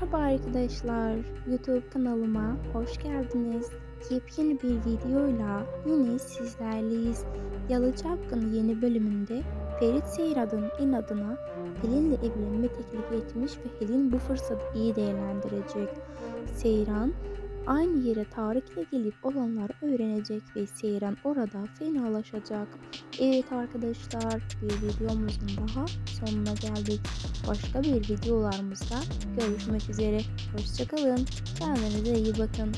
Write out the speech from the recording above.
Merhaba arkadaşlar, YouTube kanalıma hoş geldiniz. Yepyeni bir videoyla yine sizlerleyiz. Yalı yeni bölümünde Ferit Seyrad'ın inadına Pelin'le evlenme teklif etmiş ve Pelin bu fırsatı iyi değerlendirecek. Seyran aynı yere Tarık'la gelip olanları öğrenecek ve Seyran orada fenalaşacak. Evet arkadaşlar bir videomuzun daha sonuna geldik. Başka bir videolarımızda görüşmek üzere. Hoşçakalın. Kendinize iyi bakın.